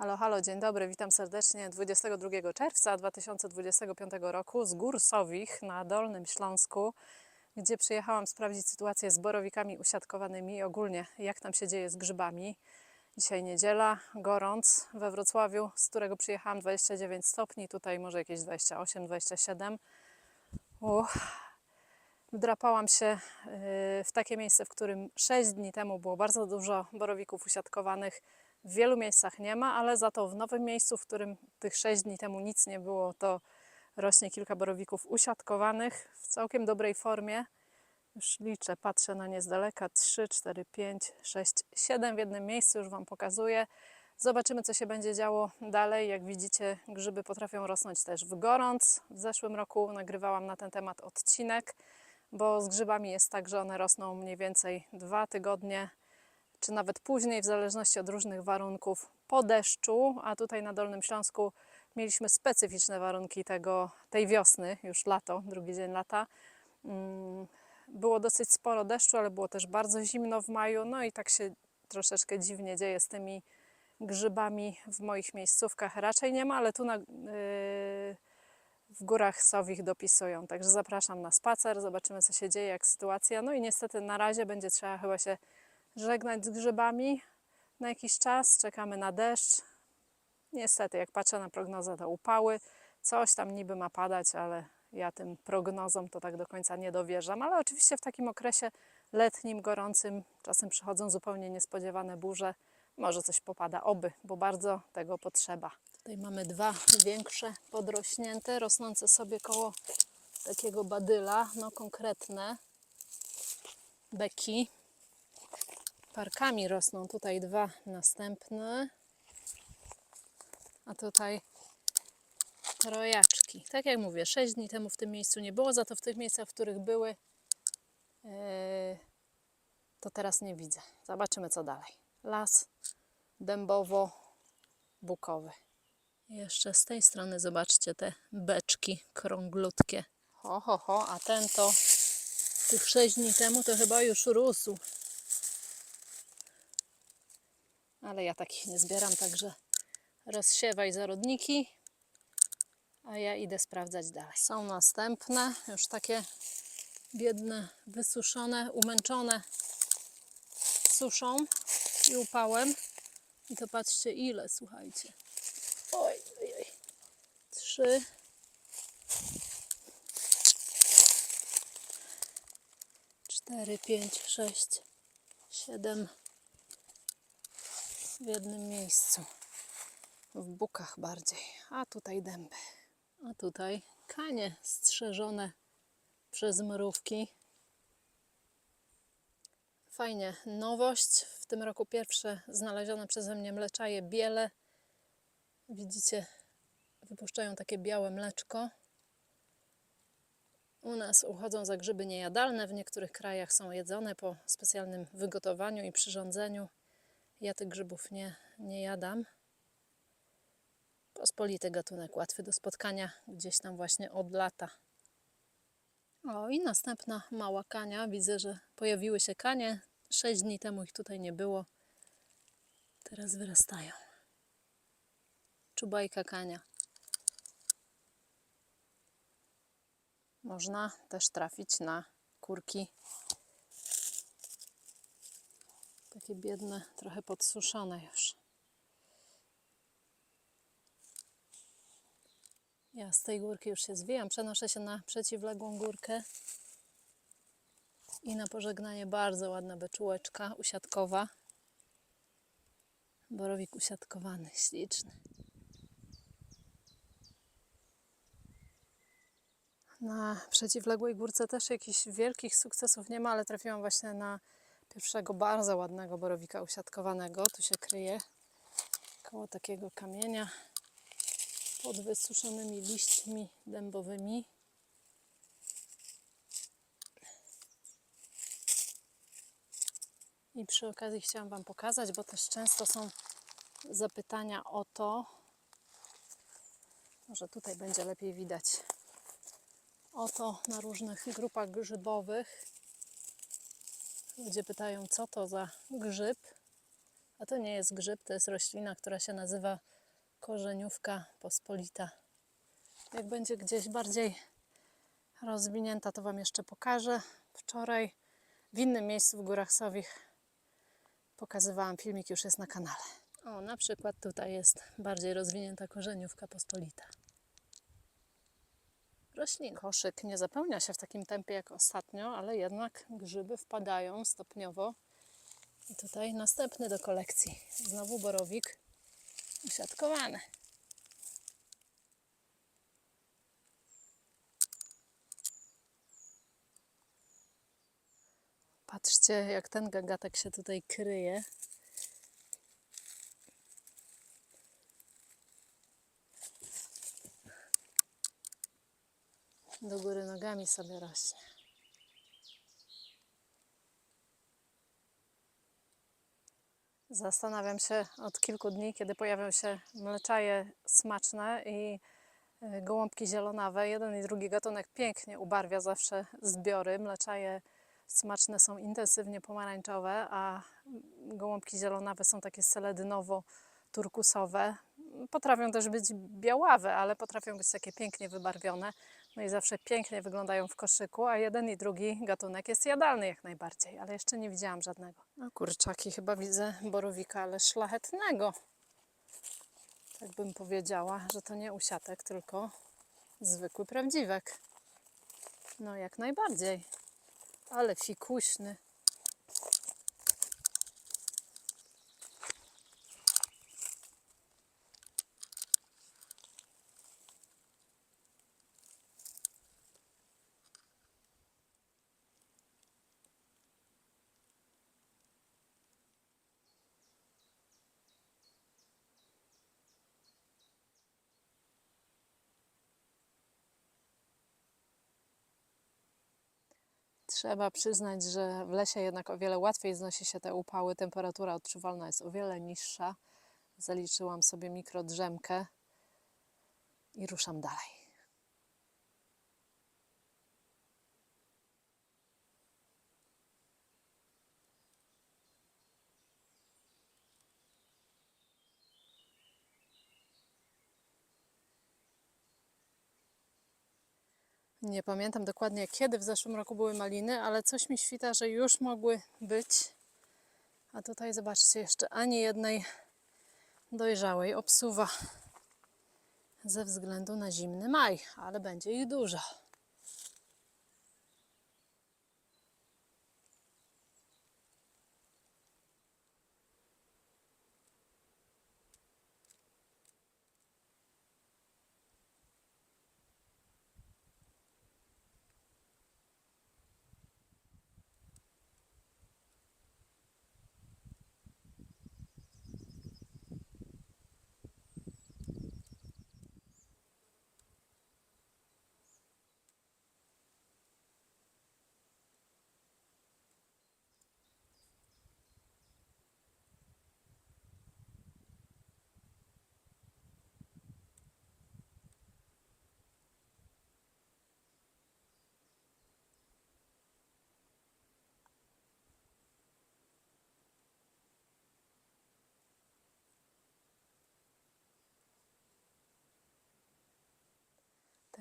Halo, halo, dzień dobry, witam serdecznie 22 czerwca 2025 roku z Gór Sowich na Dolnym Śląsku, gdzie przyjechałam sprawdzić sytuację z borowikami usiadkowanymi i ogólnie jak tam się dzieje z grzybami. Dzisiaj niedziela, gorąc we Wrocławiu, z którego przyjechałam 29 stopni, tutaj może jakieś 28-27. Uch. Wdrapałam się y, w takie miejsce, w którym 6 dni temu było bardzo dużo borowików usiadkowanych. W wielu miejscach nie ma, ale za to w nowym miejscu, w którym tych 6 dni temu nic nie było, to rośnie kilka borowików usiadkowanych w całkiem dobrej formie. Już liczę, patrzę na nie z daleka. 3, 4, 5, 6, 7 w jednym miejscu, już Wam pokazuję. Zobaczymy, co się będzie działo dalej. Jak widzicie, grzyby potrafią rosnąć też w gorąc. W zeszłym roku nagrywałam na ten temat odcinek, bo z grzybami jest tak, że one rosną mniej więcej dwa tygodnie, czy nawet później, w zależności od różnych warunków po deszczu. A tutaj na Dolnym Śląsku mieliśmy specyficzne warunki tego, tej wiosny, już lato, drugi dzień lata. Mm, Było dosyć sporo deszczu, ale było też bardzo zimno w maju, no i tak się troszeczkę dziwnie dzieje z tymi grzybami w moich miejscówkach. Raczej nie ma, ale tu na, yy, w górach Sowich dopisują. Także zapraszam na spacer, zobaczymy co się dzieje, jak sytuacja. No i niestety na razie będzie trzeba chyba się żegnać z grzybami na jakiś czas. Czekamy na deszcz. Niestety, jak patrzę na prognozę, to upały. Coś tam niby ma padać, ale ja tym prognozom to tak do końca nie dowierzam. Ale oczywiście w takim okresie letnim, gorącym czasem przychodzą zupełnie niespodziewane burze. Może coś popada, oby, bo bardzo tego potrzeba. Tutaj mamy dwa większe, podrośnięte, rosnące sobie koło takiego badyla, no konkretne beki. Parkami rosną tutaj dwa następne, a tutaj trojaczki. Tak jak mówię, 6 dni temu w tym miejscu nie było, za to w tych miejscach, w których były, yy, to teraz nie widzę. Zobaczymy co dalej. Las dębowo-bukowy. Jeszcze z tej strony zobaczcie te beczki krąglutkie. Ho, ho, ho, a ten to tych 6 dni temu to chyba już rósł. Ale ja takich nie zbieram, także rozsiewaj zarodniki, a ja idę sprawdzać dalej. Są następne, już takie biedne, wysuszone, umęczone suszą i upałem. I to patrzcie ile, słuchajcie. Oj, oj, oj. Trzy. Cztery, pięć, sześć, siedem w jednym miejscu. W bukach bardziej. A tutaj dęby. A tutaj kanie strzeżone przez mrówki. Fajnie. Nowość. W tym roku pierwsze znalezione przeze mnie mleczaje biele. Widzicie, wypuszczają takie białe mleczko. U nas uchodzą za grzyby niejadalne, w niektórych krajach są jedzone po specjalnym wygotowaniu i przyrządzeniu. Ja tych grzybów nie, nie jadam. Pospolity gatunek, łatwy do spotkania gdzieś tam właśnie od lata. O, i następna mała kania. Widzę, że pojawiły się kanie. Sześć dni temu ich tutaj nie było. Teraz wyrastają. Czubajka kania. Można też trafić na kurki. Takie biedne, trochę podsuszone już. Ja z tej górki już się zwijam. Przenoszę się na przeciwległą górkę. I na pożegnanie bardzo ładna beczułeczka usiadkowa. Borowik usiadkowany, śliczny. Na przeciwległej górce też jakichś wielkich sukcesów nie ma, ale trafiłam właśnie na pierwszego bardzo ładnego borowika usiadkowanego. Tu się kryje koło takiego kamienia pod wysuszonymi liśćmi dębowymi. I przy okazji chciałam Wam pokazać, bo też często są zapytania o to, może tutaj będzie lepiej widać, o to na różnych grupach grzybowych. Ludzie pytają, co to za grzyb, A to nie jest grzyb, to jest roślina, która się nazywa korzeniówka pospolita. Jak będzie gdzieś bardziej rozwinięta, to Wam jeszcze pokażę. Wczoraj w innym miejscu w Górach Sowich pokazywałam filmik, już jest na kanale. O, na przykład tutaj jest bardziej rozwinięta korzeniówka pospolita. Roślin. Koszyk nie zapełnia się w takim tempie jak ostatnio, ale jednak grzyby wpadają stopniowo. I tutaj następny do kolekcji. Znowu borowik usiadkowany. Patrzcie, jak ten gagatek się tutaj kryje. Do góry nogami sobie rośnie. Zastanawiam się od kilku dni, kiedy pojawią się mleczaje smaczne i y, gołąbki zielonawe. Jeden i drugi gatunek pięknie ubarwia zawsze zbiory. Mleczaje smaczne są intensywnie pomarańczowe, a gołąbki zielonawe są takie seledynowo-turkusowe. Potrafią też być białawe, ale potrafią być takie pięknie wybarwione. No i zawsze pięknie wyglądają w koszyku, a jeden i drugi gatunek jest jadalny jak najbardziej, ale jeszcze nie widziałam żadnego. No kurczaki, chyba widzę borowika, ale szlachetnego. Tak bym powiedziała, że to nie usiatek, tylko zwykły prawdziwek. No jak najbardziej. Ale fikuśny. Trzeba przyznać, że w lesie jednak o wiele łatwiej znosi się te upały. Temperatura odczuwalna jest o wiele niższa. Zaliczyłam sobie mikrodrzemkę i ruszam dalej. Nie pamiętam dokładnie kiedy w zeszłym roku były maliny, ale coś mi świta, że już mogły być. A tutaj zobaczcie, jeszcze ani jednej dojrzałej obsuwa ze względu na zimny maj, ale będzie ich dużo.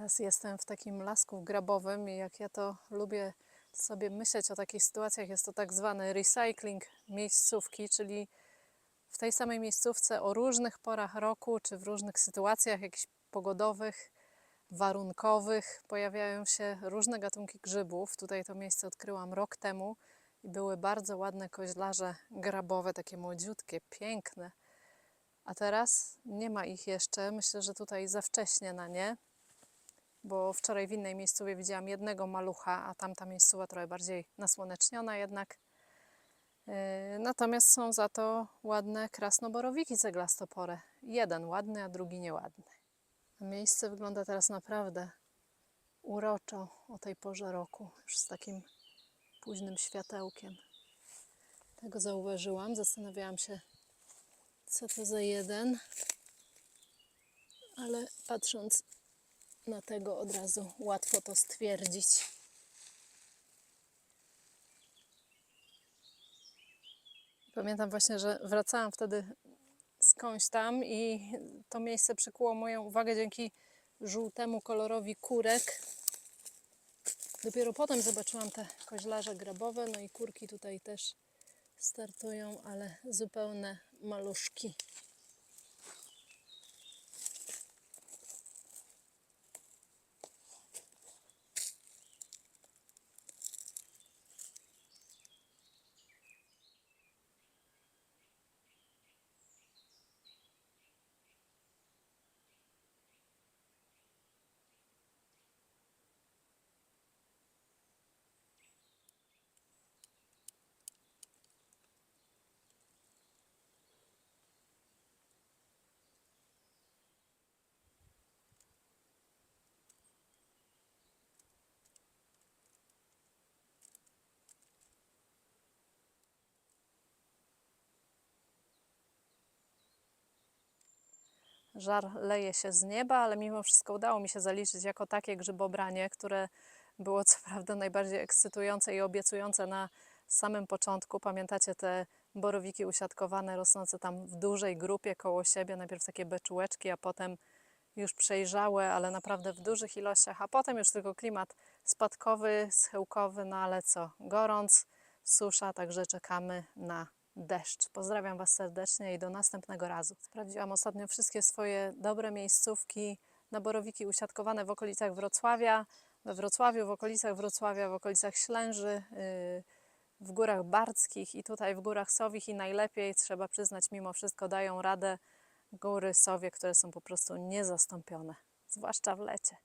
Teraz jestem w takim lasku grabowym i jak ja to lubię sobie myśleć o takich sytuacjach, jest to tak zwany recycling miejscówki, czyli w tej samej miejscówce o różnych porach roku, czy w różnych sytuacjach jakichś pogodowych, warunkowych pojawiają się różne gatunki grzybów. Tutaj to miejsce odkryłam rok temu i były bardzo ładne koźlarze grabowe, takie młodziutkie, piękne. A teraz nie ma ich jeszcze. Myślę, że tutaj za wcześnie na nie bo wczoraj w innej miejscowie widziałam jednego malucha, a tamta miejscowa trochę bardziej nasłoneczniona jednak. Yy, Natomiast są za to ładne krasnoborowiki ceglastopore. Jeden ładny, a drugi nieładny. Miejsce wygląda teraz naprawdę uroczo o tej porze roku, już z takim późnym światełkiem. Tego zauważyłam, zastanawiałam się, co to za jeden, ale patrząc na tego od razu łatwo to stwierdzić. Pamiętam właśnie, że wracałam wtedy skądś tam i to miejsce przykuło moją uwagę dzięki żółtemu kolorowi kurek. Dopiero potem zobaczyłam te koźlarze grabowe, no i kurki tutaj też startują, ale zupełne maluszki. Żar leje się z nieba, ale mimo wszystko udało mi się zaliczyć jako takie grzybobranie, które było co prawda najbardziej ekscytujące i obiecujące na samym początku. Pamiętacie te borowiki usiadkowane, rosnące tam w dużej grupie koło siebie, najpierw takie beczułeczki, a potem już przejrzałe, ale naprawdę w dużych ilościach, a potem już tylko klimat spadkowy, schyłkowy, no ale co, gorąc, susza, także czekamy na deszcz. Pozdrawiam Was serdecznie i do następnego razu. Sprawdziłam ostatnio wszystkie swoje dobre miejscówki na borowiki usiadkowane w okolicach Wrocławia, we Wrocławiu, w okolicach Wrocławia, w okolicach Ślęży, yy, w górach barckich i tutaj w górach sowich i najlepiej, trzeba przyznać, mimo wszystko dają radę góry sowie, które są po prostu niezastąpione, zwłaszcza w lecie.